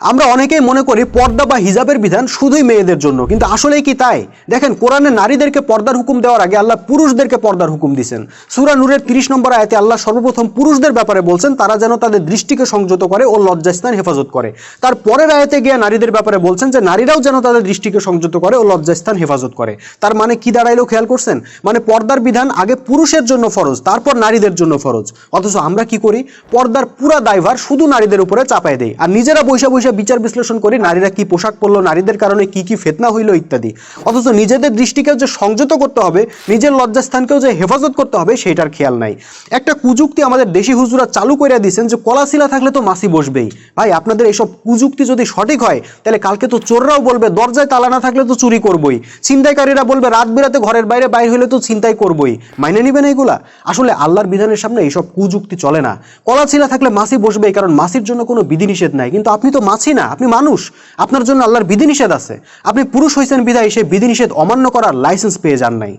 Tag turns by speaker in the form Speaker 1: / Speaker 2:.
Speaker 1: আমরা অনেকেই মনে করি পর্দা বা হিজাবের বিধান শুধুই মেয়েদের জন্য, কিন্তু আসলেই কি তাই? দেখেন, কোরআনে নারীদেরকে পর্দার হুকুম দেওয়ার আগে আল্লাহ পুরুষদেরকে পর্দার হুকুম দিয়েছেন সূরা নূরের তিরিশ নম্বর আয়াতে আল্লাহ সর্বপ্রথম পুরুষদের ব্যাপারে বলছেন, তারা যেন তাদের দৃষ্টিকে সংযত করে ও লজ্জাস্থান হেফাজত করে। তার পরের আয়াতে গিয়ে নারীদের ব্যাপারে বলছেন যে, নারীরাও যেন তাদের দৃষ্টিকে সংযত করে ও লজ্জাস্থান হেফাজত করে। তার মানে কি দাঁড়াইলো খেয়াল করছেন? মানে পর্দার বিধান আগে পুরুষের জন্য ফরজ, তারপর নারীদের জন্য ফরজ। অথচ আমরা কি করি? পর্দার পুরা দায়ভার শুধু নারীদের উপরে চাপায় দেই, আর নিজেরা বৈশা বৈশা বিচার বিশ্লেষণ করি, নারীরা কি পোশাক পরলো, নারীদের কারণে কি কি ফেতনা হইল ইত্যাদি। অথচ নিজেদের দৃষ্টিকেও যে সংযত করতে হবে, নিজের লজ্জাস্থানকেও যে হেফাজত করতে হবে সেটার খেয়াল নাই। একটা কুযুক্তি আমাদের দেশি হুজুরা চালু করে দিয়েছেন যে, কলাশিলা থাকলে তো মাসি বসবেই। ভাই, আপনাদের এইসব কুযুক্তি যদি সঠিক হয়, তাহলে কালকে তো চোররাও বলবে, দরজায় তালা না থাকলে তো চুরি করবই। ছিনতাইকারীরা বলবে, রাত বিরাতে ঘরের বাইরে বাইরে হলে তো ছিনতাই করবই। মাইনে নিবেন এইগুলা? আসলে আল্লাহর বিধানের সামনে এইসব কুযুক্তি চলে না। কলাছিলা থাকলে মাসি বসবেই, কারণ মাসির জন্য কোনো বিধিনিষেধ নাই। কিন্তু আপনি তো মাছি না, আপনি মানুষ। আপনার জন্য আল্লাহর বিধিনিষেধ আছে। আপনি পুরুষ হয়েছেন বিধায় সেই বিধিনিষেধ অমান্য করার লাইসেন্স পেয়ে যান নাই।